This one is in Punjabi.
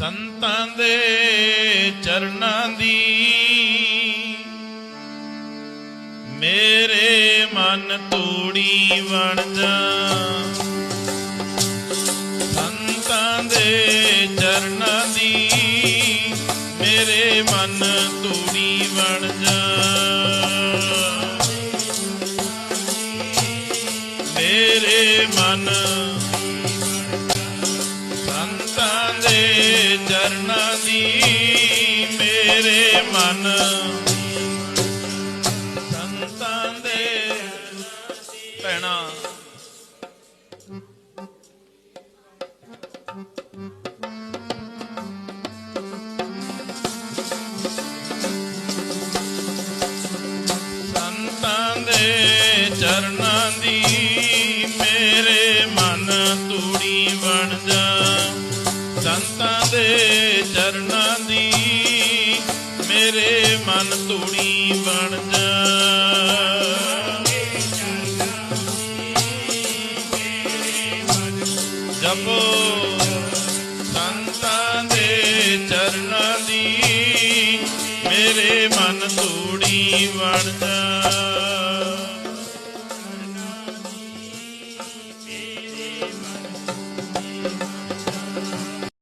ਸੰਤਾਂ ਦੇ ਚਰਨਾਂ ਦੀ। ਮੇਰੇ ਮਨ ਤੂੜੀ ਬਣ ਜਾ। ਸੰਤਾਂ ਦੇ ਚਰਨਾਂ ਦੀ, ਮੇਰੇ ਮਨ ਤੂੜੀ ਬਣ ਜਾ। ਮੇਰੇ ਮਨ ਚਰਨਾਂ ਦੀ ਮੇਰੇ ਮਨ। ਸੰਤਾਂ ਦੇ ਪੈਣਾ ਸੰਤਾਂ ਦੇ ਚਰਨਾਂ ਦੀ ਮੇਰੇ ਮਨ ਤੂੜੀ ਬਣ ਜਾ। ਸੰਤਾਂ ਦੇ ਚਰਨਾਂ ਦੀ ਮੇਰੇ ਮਨ ਧੂਣੀ ਬਣ ਜਾ। ਸੰਤਾਂ ਦੇ ਚਰਨਾਂ ਦੀ ਮੇਰੇ ਮਨ ਧੂਣੀ ਬਣ